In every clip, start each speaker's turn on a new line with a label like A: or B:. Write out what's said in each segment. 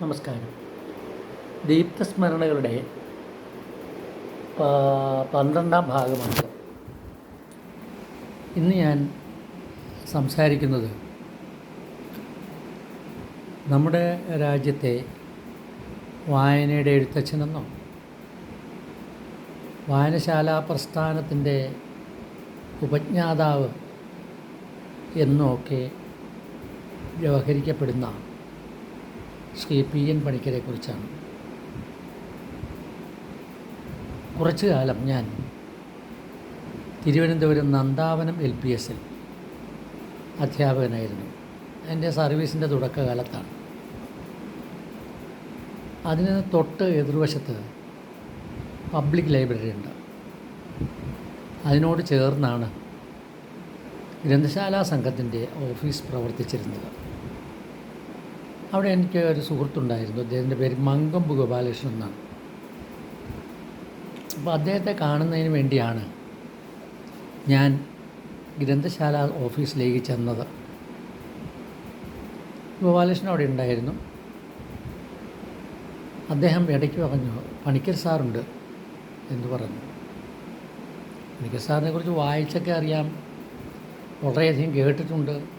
A: നമസ്കാരം. ദീപ്തസ്മരണകളുടെ പന്ത്രണ്ടാം ഭാഗമാണ്. ഇന്ന് ഞാൻ സംസാരിക്കുന്നത് നമ്മുടെ രാജ്യത്തെ വായനയുടെ എഴുത്തച്ഛനെന്നോ വായനശാലാ പ്രസ്ഥാനത്തിന്റെ ഉപജ്ഞാതാവ് എന്നൊക്കെ വ്യവഹരിക്കപ്പെടുന്ന ശ്രീ പി എൻ പണിക്കരെ കുറിച്ചാണ് കുറച്ചു കാലം ഞാൻ തിരുവനന്തപുരം നന്ദാവനം എൽ പി എസിൽ അധ്യാപകനായിരുന്നു. എന്റെ സർവീസിന്റെ തുടക്കകാലത്താണ്. അതിന് തൊട്ട് എതിർവശത്ത് പബ്ലിക് ലൈബ്രറി ഉണ്ട്. അതിനോട് ചേർന്നാണ് ഗ്രന്ഥശാലാ സംഘത്തിന്റെ ഓഫീസ് പ്രവർത്തിച്ചിരുന്നത്. അവിടെ എനിക്ക് ഒരു സുഹൃത്തുണ്ടായിരുന്നു. അദ്ദേഹത്തിന്റെ പേര് മങ്കമ്പ് ഗോപാലകൃഷ്ണൻ എന്നാണ്. അപ്പോൾ അദ്ദേഹത്തെ കാണുന്നതിന് വേണ്ടിയാണ് ഞാൻ ഗ്രന്ഥശാല ഓഫീസിലേക്ക് ചെന്നത്. ഗോപാലകൃഷ്ണൻ അവിടെ ഉണ്ടായിരുന്നു. അദ്ദേഹം ഇടയ്ക്ക് പറഞ്ഞു പണിക്കർ സാറുണ്ട് എന്ന് പറഞ്ഞു. പണിക്കർ സാറിനെ കുറിച്ച് വായിച്ചൊക്കെ അറിയാം. വളരെയധികം കേട്ടിട്ടുണ്ട്.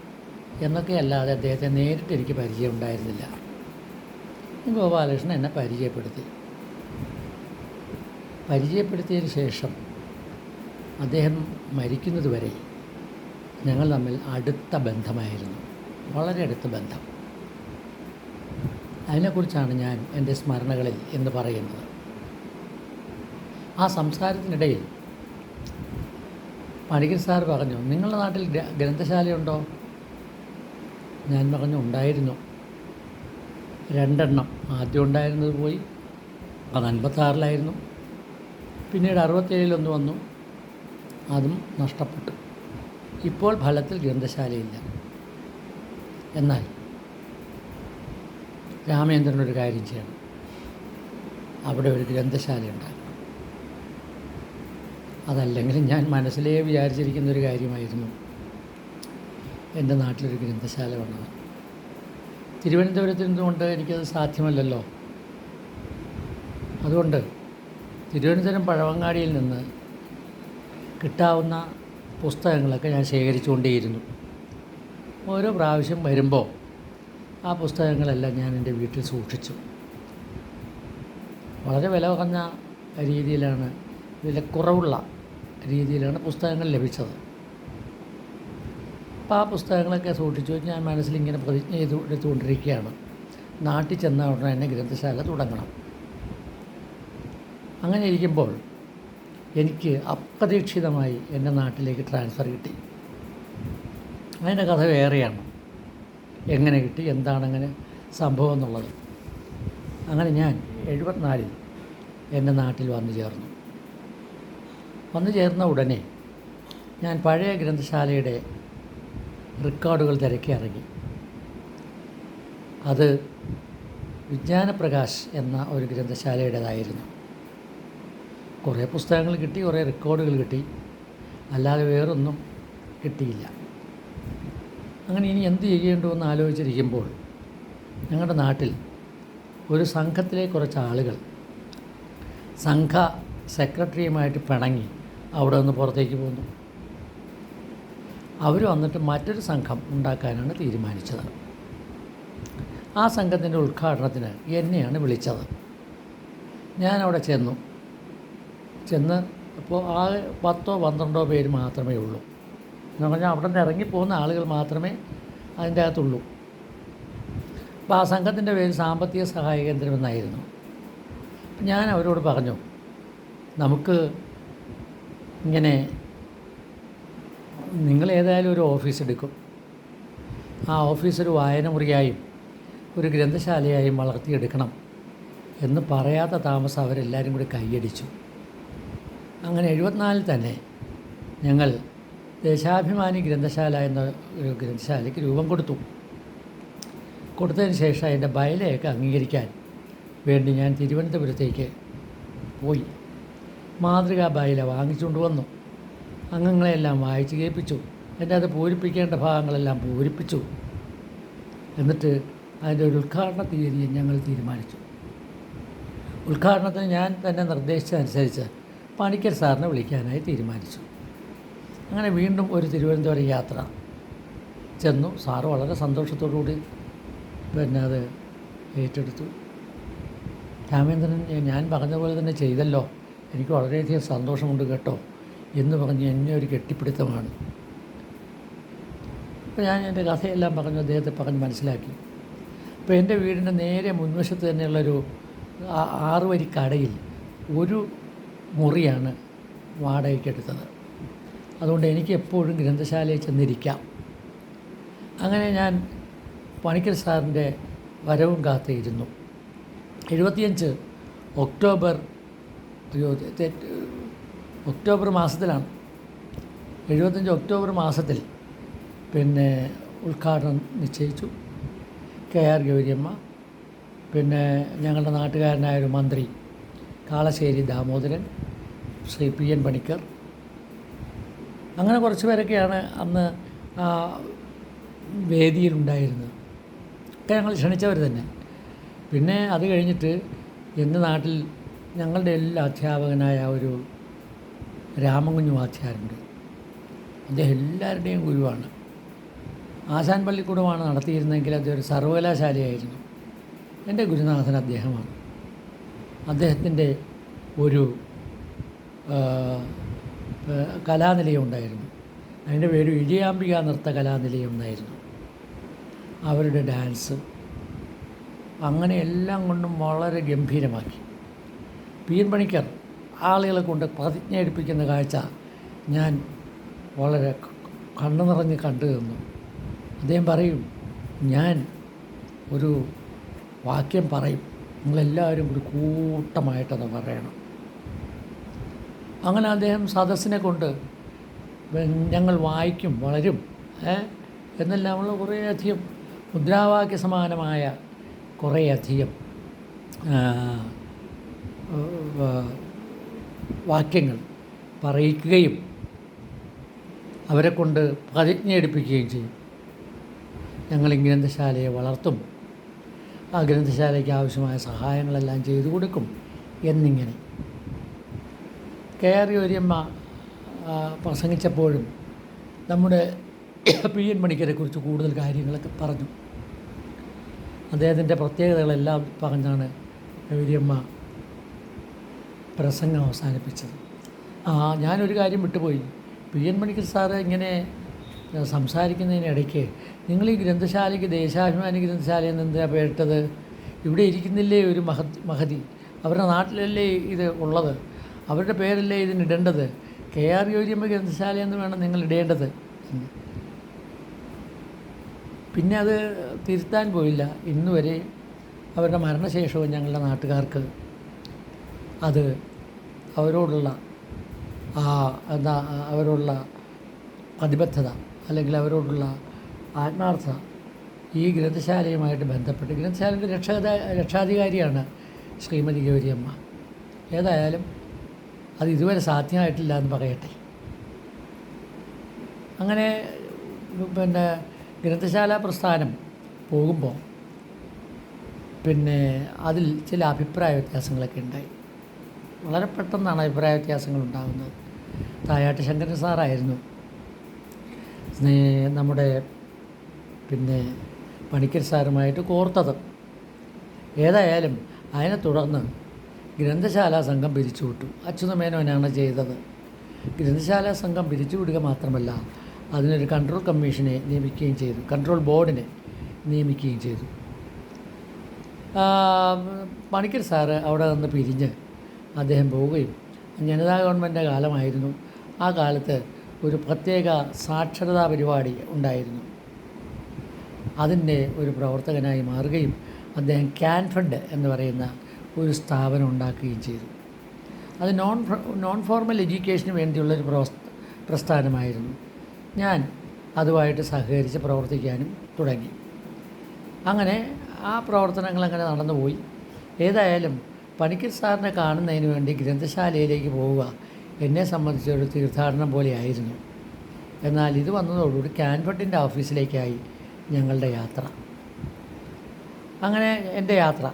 A: എന്നൊക്കെ അല്ലാതെ അദ്ദേഹത്തെ നേരിട്ട് എനിക്ക് പരിചയം ഉണ്ടായിരുന്നില്ല. ഗോപാലകൃഷ്ണൻ എന്നെ പരിചയപ്പെടുത്തി. പരിചയപ്പെടുത്തിയതിന് ശേഷം അദ്ദേഹം മരിക്കുന്നതുവരെ ഞങ്ങൾ തമ്മിൽ അടുത്ത ബന്ധമായിരുന്നു. വളരെ അടുത്ത ബന്ധം. അതിനെക്കുറിച്ചാണ് ഞാൻ എന്റെ സ്മരണകളിൽ എന്ന് പറയുന്നത്. ആ സംസാരത്തിനിടയിൽ പണിക്കർ സാർ പറഞ്ഞു നിങ്ങളുടെ നാട്ടിൽ ഗ്ര- ഗ്രന്ഥശാലയുണ്ടോ? ഞാൻ പറഞ്ഞു ഉണ്ടായിരുന്നു. രണ്ടെണ്ണം ആദ്യം ഉണ്ടായിരുന്നത് പോയി അത് അൻപത്താറിലായിരുന്നു. പിന്നീട് അറുപത്തേഴിലൊന്ന് വന്നു അതും നഷ്ടപ്പെട്ടു. ഇപ്പോൾ ഫലത്തിൽ ഗ്രന്ഥശാലയില്ല. എന്നാൽ രാമേന്ദ്രൻ ഒരു കാര്യം ചെയ്യണം. അവിടെ ഒരു ഗ്രന്ഥശാല ഉണ്ടാക്കണം അതല്ലെങ്കിൽ ഞാൻ മനസ്സിലേ വിചാരിച്ചിരിക്കുന്ന ഒരു കാര്യമായിരുന്നു. എന്റെ നാട്ടിലൊരു ഗ്രന്ഥശാല വേണം തിരുവനന്തപുരത്ത് നിന്നുകൊണ്ട് എനിക്കത് സാധ്യമല്ലല്ലോ. അതുകൊണ്ട് തിരുവനന്തപുരം പഴവങ്ങാടിയിൽ നിന്ന് കിട്ടാവുന്ന പുസ്തകങ്ങളൊക്കെ ഞാൻ ശേഖരിച്ചുകൊണ്ടേയിരുന്നു. ഓരോ പ്രാവശ്യം വരുമ്പോൾ ആ പുസ്തകങ്ങളെല്ലാം ഞാൻ എന്റെ വീട്ടിൽ സൂക്ഷിച്ചു. വളരെ വില കുറഞ്ഞ രീതിയിലാണ് വിലക്കുറവുള്ള രീതിയിലാണ് പുസ്തകങ്ങൾ ലഭിച്ചത്. അപ്പോൾ ആ പുസ്തകങ്ങളൊക്കെ സൂക്ഷിച്ചു വെച്ച് ഞാൻ മനസ്സിലിങ്ങനെ പ്രതിജ്ഞ ചെയ്ത് എടുത്തുകൊണ്ടിരിക്കുകയാണ്. നാട്ടിൽ ചെന്ന ഉടനെ തന്നെ ഗ്രന്ഥശാല തുടങ്ങണം. അങ്ങനെ ഇരിക്കുമ്പോൾ എനിക്ക് അപ്രതീക്ഷിതമായി എന്റെ നാട്ടിലേക്ക് ട്രാൻസ്ഫർ കിട്ടി. അതിന്റെ കഥ വേറെയാണ്. എങ്ങനെ കിട്ടി എന്താണങ്ങനെ സംഭവം എന്നുള്ളത്. അങ്ങനെ ഞാൻ എഴുപത്തിനാലിൽ എന്റെ നാട്ടിൽ വന്നു ചേർന്നു. വന്നു ചേർന്ന ഉടനെ ഞാൻ പഴയ ഗ്രന്ഥശാലയുടെ റെക്കോർഡുകൾ തിരക്കി ഇറങ്ങി. അത് വിജ്ഞാനപ്രകാശ് എന്ന ഒരു ഗ്രന്ഥശാലയുടേതായിരുന്നു. കുറേ പുസ്തകങ്ങൾ കിട്ടി കുറേ റെക്കോർഡുകൾ കിട്ടി. അല്ലാതെ വേറൊന്നും കിട്ടിയില്ല. അങ്ങനെ ഇനി എന്ത് ചെയ്യേണ്ടുവെന്ന് ആലോചിച്ചിരിക്കുമ്പോൾ ഞങ്ങളുടെ നാട്ടിൽ ഒരു സംഘത്തിലെ കുറച്ച് ആളുകൾ സംഘ സെക്രട്ടറിയുമായിട്ട് പിണങ്ങി അവിടെ നിന്ന് പുറത്തേക്ക് പോന്നു. അവർ വന്നിട്ട് മറ്റൊരു സംഘം ഉണ്ടാക്കാനാണ് തീരുമാനിച്ചത്. ആ സംഘത്തിന്റെ ഉദ്ഘാടനത്തിന് എന്നെയാണ് വിളിച്ചത്. ഞാൻ ചെന്നു. ചെന്ന് അപ്പോൾ ആ പത്തോ പന്ത്രണ്ടോ പേര് മാത്രമേ ഉള്ളൂ. എന്ന് പറഞ്ഞാൽ അവിടെ നിന്ന് ഇറങ്ങിപ്പോകുന്ന ആളുകൾ മാത്രമേ അതിന്റെ അകത്തുള്ളൂ. അപ്പോൾ ആ സംഘത്തിന്റെ പേര് സാമ്പത്തിക സഹായ കേന്ദ്രം എന്നായിരുന്നു. ഞാൻ അവരോട് പറഞ്ഞു നമുക്ക് ഇങ്ങനെ നിങ്ങൾ ഏതായാലും ഒരു ഓഫീസ് എടുക്കും. ആ ഓഫീസ് ഒരു വായനമുറിയായും ഒരു ഗ്രന്ഥശാലയായും വളർത്തിയെടുക്കണം എന്ന് പറയാത്ത താമസം അവരെല്ലാവരും കൂടി കൈയടിച്ചു. അങ്ങനെ എഴുപത്തിനാലിൽ തന്നെ ഞങ്ങൾ ദേശാഭിമാനി ഗ്രന്ഥശാല എന്ന ഒരു ഗ്രന്ഥശാലയ്ക്ക് രൂപം കൊടുത്തു. കൊടുത്തതിന് ശേഷം അതിന്റെ ബയലയൊക്കെ അംഗീകരിക്കാൻ വേണ്ടി ഞാൻ തിരുവനന്തപുരത്തേക്ക് പോയി. മാതൃകാ ബയല വാങ്ങിച്ചുകൊണ്ട് വന്നു. അംഗങ്ങളെല്ലാം വായിച്ച് കേൾപ്പിച്ചു. എന്റെ അത് പൂരിപ്പിക്കേണ്ട ഭാഗങ്ങളെല്ലാം പൂരിപ്പിച്ചു. എന്നിട്ട് അതിന്റെ ഒരു ഉദ്ഘാടന തീയതിയും ഞങ്ങൾ തീരുമാനിച്ചു. ഉദ്ഘാടനത്തിന് ഞാൻ തന്നെ നിർദ്ദേശിച്ചതനുസരിച്ച് പണിക്കർ സാറിനെ വിളിക്കാനായി തീരുമാനിച്ചു. അങ്ങനെ വീണ്ടും ഒരു തിരുവനന്തപുരം യാത്ര. ചെന്നു. സാറ് വളരെ സന്തോഷത്തോടു കൂടി പിന്നെ അത് ഏറ്റെടുത്തു. രാമേന്ദ്രൻ ഞാൻ പറഞ്ഞ പോലെ തന്നെ ചെയ്തല്ലോ. എനിക്ക് വളരെയധികം സന്തോഷമുണ്ട് കേട്ടോ. എന്ന് പറഞ്ഞ് എന്നെ ഒരു കെട്ടിപ്പിടുത്തമാണ്. അപ്പോൾ ഞാൻ എന്റെ കഥയെല്ലാം പറഞ്ഞു അദ്ദേഹത്തെ പറഞ്ഞ് മനസ്സിലാക്കി. അപ്പോൾ എന്റെ വീടിന്റെ നേരെ മുൻവശത്ത് തന്നെയുള്ളൊരു ആറ് വരി കടയിൽ ഒരു മുറിയാണ് വാടകയ്ക്കെടുത്തത് അതുകൊണ്ട് എനിക്ക് എപ്പോഴും ഗ്രന്ഥശാലയിൽ ചെന്നിരിക്കാം. അങ്ങനെ ഞാൻ പണിക്കൽ സാറിന്റെ വരവും കാത്തിരുന്നു. എഴുപത്തിയഞ്ച് ഒക്ടോബർ ഒക്ടോബർ മാസത്തിലാണ്. എഴുപത്തഞ്ച് ഒക്ടോബർ മാസത്തിൽ പിന്നെ ഉദ്ഘാടനം നിശ്ചയിച്ചു. കെ ആർ ഗൗരിയമ്മ പിന്നെ ഞങ്ങളുടെ നാട്ടുകാരനായ ഒരു മന്ത്രി കാളശ്ശേരി ദാമോദരൻ ശ്രീ പി എൻ പണിക്കർ. അങ്ങനെ കുറച്ച് പേരൊക്കെയാണ് അന്ന് ആ വേദിയിലുണ്ടായിരുന്നത്. ഒക്കെ ഞങ്ങൾ ക്ഷണിച്ചവർ തന്നെ. പിന്നെ അത് കഴിഞ്ഞിട്ട് എന്റെ നാട്ടിൽ ഞങ്ങളുടെ എല്ലാ അധ്യാപകനായ ഒരു രാമകുഞ്ഞു വാച്ചാരുണ്ട് അദ്ദേഹം എല്ലാവരുടെയും ഗുരുവാണ്. ആശാൻ പള്ളിക്കൂടമാണ് നടത്തിയിരുന്നെങ്കിൽ അതൊരു സർവകലാശാലയായിരുന്നു. എന്റെ ഗുരുനാഥൻ അദ്ദേഹമാണ്. അദ്ദേഹത്തിന്റെ ഒരു കലാനിലയം ഉണ്ടായിരുന്നു അതിന്റെ പേര് വിജയാംബിക നൃത്ത കലാനിലയം ഉണ്ടായിരുന്നു അവരുടെ ഡാൻസ് അങ്ങനെ എല്ലാം കൊണ്ടും വളരെ ഗംഭീരമാക്കി. പി ആളുകളെ കൊണ്ട് പ്രതിജ്ഞ എടുപ്പിക്കുന്ന കാഴ്ച ഞാൻ വളരെ കണ്ണു നിറഞ്ഞ് കണ്ടു തന്നു. അദ്ദേഹം പറയും ഞാൻ ഒരു വാക്യം പറയും. നിങ്ങളെല്ലാവരും ഒരു കൂട്ടമായിട്ടത് പറയണം. അങ്ങനെ അദ്ദേഹം സദസ്സിനെ കൊണ്ട് ഞങ്ങൾ വായിക്കും വളരും എന്നെല്ലാമുള്ള കുറേയധികം മുദ്രാവാക്യ സമാനമായ കുറേയധികം വാക്യങ്ങൾ പറയിക്കുകയും അവരെ കൊണ്ട് പ്രതിജ്ഞ എടുപ്പിക്കുകയും ചെയ്യും. ഞങ്ങൾ ഈ ഗ്രന്ഥശാലയെ വളർത്തും. ആ ഗ്രന്ഥശാലയ്ക്ക് ആവശ്യമായ സഹായങ്ങളെല്ലാം ചെയ്തു കൊടുക്കും എന്നിങ്ങനെ. കെ ആർ യോരിയമ്മ പ്രസംഗിച്ചപ്പോഴും നമ്മുടെ പി എൻ മണിക്കരെക്കുറിച്ച് കൂടുതൽ കാര്യങ്ങളൊക്കെ പറഞ്ഞു. അദ്ദേഹത്തിന്റെ പ്രത്യേകതകളെല്ലാം പറഞ്ഞാണ് യോര്യമ്മ പ്രസംഗം അവസാനിപ്പിച്ചത്. ആ ഞാനൊരു കാര്യം വിട്ടുപോയി. പി എൻ മണിക്കർ സാറ് ഇങ്ങനെ സംസാരിക്കുന്നതിനിടയ്ക്ക് നിങ്ങൾ ഈ ഗ്രന്ഥശാലയ്ക്ക് ദേശാഭിമാനി ഗ്രന്ഥശാലയിൽ നിന്ന് എന്താ പേട്ടത് ഇവിടെ ഇരിക്കുന്നില്ലേ ഒരു മഹത് മഹതി അവരുടെ നാട്ടിലല്ലേ ഇത് ഉള്ളത്? അവരുടെ പേരല്ലേ ഇതിനിടേണ്ടത് കെ ആർ യോജിയമ്മ ഗ്രന്ഥശാല എന്ന് വേണം നിങ്ങൾ ഇടേണ്ടത്. പിന്നെ അത് തിരുത്താൻ പോയില്ല. ഇന്നുവരെ അവരുടെ മരണശേഷവും ഞങ്ങളുടെ നാട്ടുകാർക്ക് അത് അവരോടുള്ള ആ എന്താ അവരോടുള്ള പ്രതിബദ്ധത അല്ലെങ്കിൽ അവരോടുള്ള ആത്മാർത്ഥത ഈ ഗ്രന്ഥശാലയുമായിട്ട് ബന്ധപ്പെട്ട് ഗ്രന്ഥശാലയുടെ രക്ഷാ രക്ഷാധികാരിയാണ് ശ്രീമതി ഗൗരിയമ്മ. ഏതായാലും അത് ഇതുവരെ സാധ്യമായിട്ടില്ല എന്ന് പറയട്ടെ. അങ്ങനെ പിന്നെ ഗ്രന്ഥശാല പ്രസ്ഥാനം പോകുമ്പോൾ പിന്നെ അതിൽ ചില അഭിപ്രായ വ്യത്യാസങ്ങളൊക്കെ ഉണ്ടായി. വളരെ പെട്ടെന്നാണ് അഭിപ്രായ വ്യത്യാസങ്ങൾ ഉണ്ടാകുന്നത്. തായാട്ട് ശങ്കരൻ സാറായിരുന്നു. നമ്മുടെ പിന്നെ പണിക്കർ സാറുമായിട്ട് കോർത്തത്. ഏതായാലും അതിനെ തുടർന്ന് ഗ്രന്ഥശാല സംഘം പിരിച്ചുവിട്ടു അച്യുതമേനോനാണ് ചെയ്തത്. ഗ്രന്ഥശാല സംഘം പിരിച്ചുവിടുക മാത്രമല്ല അതിനൊരു കൺട്രോൾ കമ്മീഷനെ നിയമിക്കുകയും ചെയ്തു. കൺട്രോൾ ബോർഡിനെ നിയമിക്കുകയും ചെയ്തു. പണിക്കർ സാറ് അവിടെ നിന്ന് പിരിഞ്ഞ് അദ്ദേഹം പോവുകയും ജനതാ ഗവൺമെന്റ് കാലമായിരുന്നു. ആ കാലത്ത് ഒരു പ്രത്യേക സാക്ഷരതാ പരിപാടി ഉണ്ടായിരുന്നു. അതിന്റെ ഒരു പ്രവർത്തകനായി മാറുകയും അദ്ദേഹം ക്യാൻ ഫണ്ട് എന്ന് പറയുന്ന ഒരു സ്ഥാപനം ഉണ്ടാക്കുകയും ചെയ്തു. അത് നോൺ നോൺ ഫോർമൽ എഡ്യൂക്കേഷന് വേണ്ടിയുള്ളൊരു പ്രസ്ഥാനമായിരുന്നു. ഞാൻ അതുമായിട്ട് സഹകരിച്ച് പ്രവർത്തിക്കാനും തുടങ്ങി. അങ്ങനെ ആ പ്രവർത്തനങ്ങൾ അങ്ങനെ നടന്നുപോയി. ഏതായാലും പണിക്കർ സാറിനെ കാണുന്നതിന് വേണ്ടി ഗ്രന്ഥശാലയിലേക്ക് പോവുക എന്നെ സംബന്ധിച്ചൊരു തീർത്ഥാടനം പോലെയായിരുന്നു. എന്നാൽ ഇത് വന്നതോടുകൂടി ക്യാൻഫട്ടിന്റെ ഓഫീസിലേക്കായി ഞങ്ങളുടെ യാത്ര. അങ്ങനെ എന്റെ യാത്ര.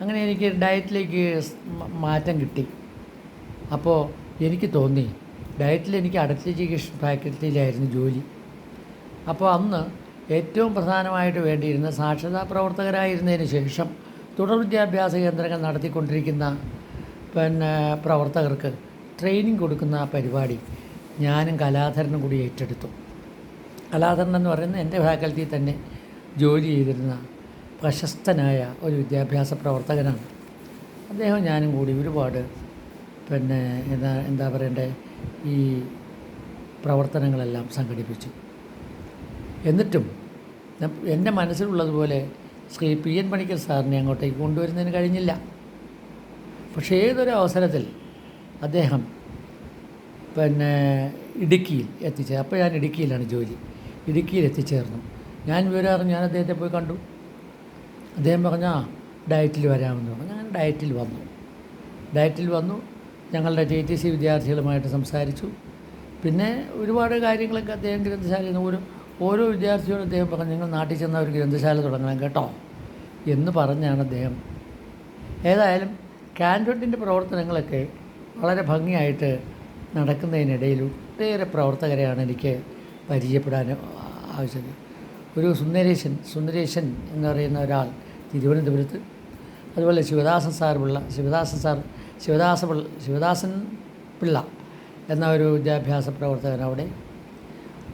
A: അങ്ങനെ എനിക്ക് ഡയറ്റിലേക്ക് മാറ്റം കിട്ടി. അപ്പോൾ എനിക്ക് തോന്നി ഡയറ്റിൽ എനിക്ക് അഡൽട്ട് ചികിത്സ ഫാക്കൽറ്റിയിലായിരുന്നു ജോലി. അപ്പോൾ അന്ന് ഏറ്റവും പ്രധാനമായിട്ട് വേണ്ടിയിരുന്ന സാക്ഷരതാ പ്രവർത്തകരായിരുന്നതിന് ശേഷം തുടർ വിദ്യാഭ്യാസ കേന്ദ്രങ്ങൾ നടത്തിക്കൊണ്ടിരിക്കുന്ന പിന്നെ പ്രവർത്തകർക്ക് ട്രെയിനിങ് കൊടുക്കുന്ന പരിപാടി ഞാനും കലാധരനും കൂടി ഏറ്റെടുത്തു. കലാധരൻ എന്ന് പറയുന്നത് എന്റെ ഫാക്കൽറ്റിയിൽ തന്നെ ജോലി ചെയ്തിരുന്ന പ്രശസ്തനായ ഒരു വിദ്യാഭ്യാസ പ്രവർത്തകനാണ്. അദ്ദേഹം ഞാനും കൂടി ഒരുപാട് പിന്നെ എന്താ എന്താ പറയണ്ടേ ഈ പ്രവർത്തനങ്ങളെല്ലാം സംഘടിപ്പിച്ചു. എന്നിട്ടും എന്റെ മനസ്സിലുള്ളതുപോലെ ശ്രീ പി എൻ പണിക്കർ സാറിനെ അങ്ങോട്ടേക്ക് കൊണ്ടുവരുന്നതിന് കഴിഞ്ഞില്ല. പക്ഷേ ഏതൊരു അവസരത്തിൽ അദ്ദേഹം പിന്നെ ഇടുക്കിയിൽ എത്തിച്ചേർ അപ്പോൾ ഞാൻ ഇടുക്കിയിലാണ് ജോലി. ഇടുക്കിയിൽ എത്തിച്ചേർന്നു. ഞാൻ വിവരം ഞാൻ അദ്ദേഹത്തെ പോയി കണ്ടു. അദ്ദേഹം പറഞ്ഞാ ഡയറ്റിൽ വരാമെന്ന് പറഞ്ഞു. ഞാൻ ഡയറ്റിൽ വന്നു. ഡയറ്റിൽ വന്നു. ഞങ്ങളുടെ ടി ടി സി വിദ്യാർത്ഥികളുമായിട്ട് സംസാരിച്ചു. പിന്നെ ഒരുപാട് കാര്യങ്ങളൊക്കെ അദ്ദേഹം ഗ്രന്ഥശാലയിൽ നിന്ന് ഓരോ ഓരോ വിദ്യാർത്ഥിയോടും അദ്ദേഹം പറഞ്ഞു നിങ്ങൾ നാട്ടിൽ ചെന്ന ഒരു ഗ്രന്ഥശാല തുടങ്ങണം കേട്ടോ. എന്ന് പറഞ്ഞാണ് അദ്ദേഹം. ഏതായാലും കാൻഡോട്ടിന്റെ പ്രവർത്തനങ്ങളൊക്കെ വളരെ ഭംഗിയായിട്ട് നടക്കുന്നതിനിടയിൽ ഒട്ടേറെ പ്രവർത്തകരെയാണ് എനിക്ക് പരിചയപ്പെടാൻ ആവശ്യം ഒരു സുന്ദരേശൻ സുന്ദരേശൻ എന്ന് പറയുന്ന ഒരാൾ തിരുവനന്തപുരത്ത് അതുപോലെ ശിവദാസൻ സാർ പിള്ള ശിവദാസൻ സാർ ശിവദാസ പിള്ള ശിവദാസൻ പിള്ള എന്ന ഒരു വിദ്യാഭ്യാസ പ്രവർത്തകൻ അവിടെ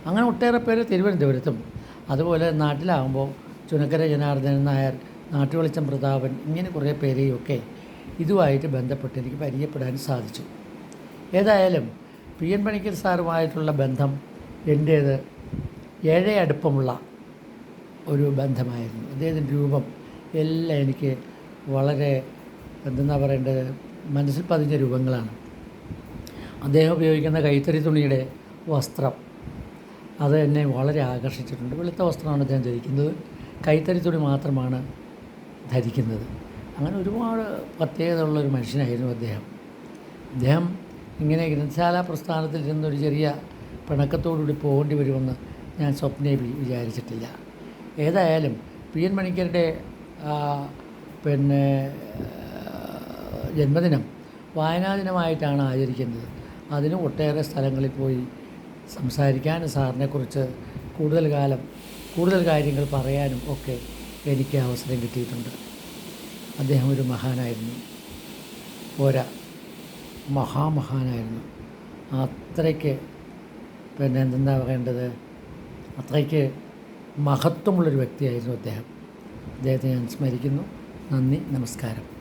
A: അങ്ങനെ ഒട്ടേറെ പേര് തിരുവനന്തപുരത്തും. അതുപോലെ നാട്ടിലാകുമ്പോൾ ചുനക്കര ജനാർദ്ദനൻ നായർ നാട്ടുവെളിച്ചം പ്രതാപൻ ഇങ്ങനെ കുറേ പേരെയൊക്കെ ഇതുമായിട്ട് ബന്ധപ്പെട്ട് എനിക്ക് പരിചയപ്പെടാൻ സാധിച്ചു. ഏതായാലും പി എൻ പണിക്കർ സാറുമായിട്ടുള്ള ബന്ധം എന്റേത് ഏഴേ അടുപ്പമുള്ള ഒരു ബന്ധമായിരുന്നു. അദ്ദേഹത്തിന്റെ രൂപം എല്ലാം എനിക്ക് വളരെ എന്താ പറയേണ്ടത്? മനസ്സിൽ പതിഞ്ഞ രൂപങ്ങളാണ്. അദ്ദേഹം ഉപയോഗിക്കുന്ന കൈത്തറി തുണിയുടെ വസ്ത്രം അത് എന്നെ വളരെ ആകർഷിച്ചിട്ടുണ്ട്. വെളുത്ത വസ്ത്രമാണ് അദ്ദേഹം ധരിക്കുന്നത്. കൈത്തറി തുണി മാത്രമാണ് ധരിക്കുന്നത്. അങ്ങനെ ഒരുപാട് പ്രത്യേകതയുള്ള ഒരു മനുഷ്യനായിരുന്നു അദ്ദേഹം. അദ്ദേഹം ഇങ്ങനെ ഗ്രന്ഥശാല പ്രസ്ഥാനത്തിൽ ഇരുന്നൊരു ചെറിയ പിണക്കത്തോടുകൂടി പോകേണ്ടി വരുമെന്ന് ഞാൻ സ്വപ്നയെ വിചാരിച്ചിട്ടില്ല. ഏതായാലും പി എൻ മണിക്കരുടെ പിന്നെ ജന്മദിനം വായനാ ദിനമായിട്ടാണ് ആചരിക്കുന്നത്. അതിന് ഒട്ടേറെ സ്ഥലങ്ങളിൽ പോയി സംസാരിക്കാനും സാറിനെക്കുറിച്ച് കൂടുതൽ കാലം കൂടുതൽ കാര്യങ്ങൾ പറയാനും ഒക്കെ എനിക്ക് അവസരം കിട്ടിയിട്ടുണ്ട്. അദ്ദേഹം ഒരു മഹാനായിരുന്നു. പോരാ മഹാമഹാനായിരുന്നു. അത്രയ്ക്ക് പിന്നെ എന്തെന്നാ പറയേണ്ടത്? അത്രയ്ക്ക് മഹത്വമുള്ളൊരു വ്യക്തിയായിരുന്നു അദ്ദേഹം. അദ്ദേഹത്തെ ഞാൻ സ്മരിക്കുന്നു. നന്ദി നമസ്കാരം.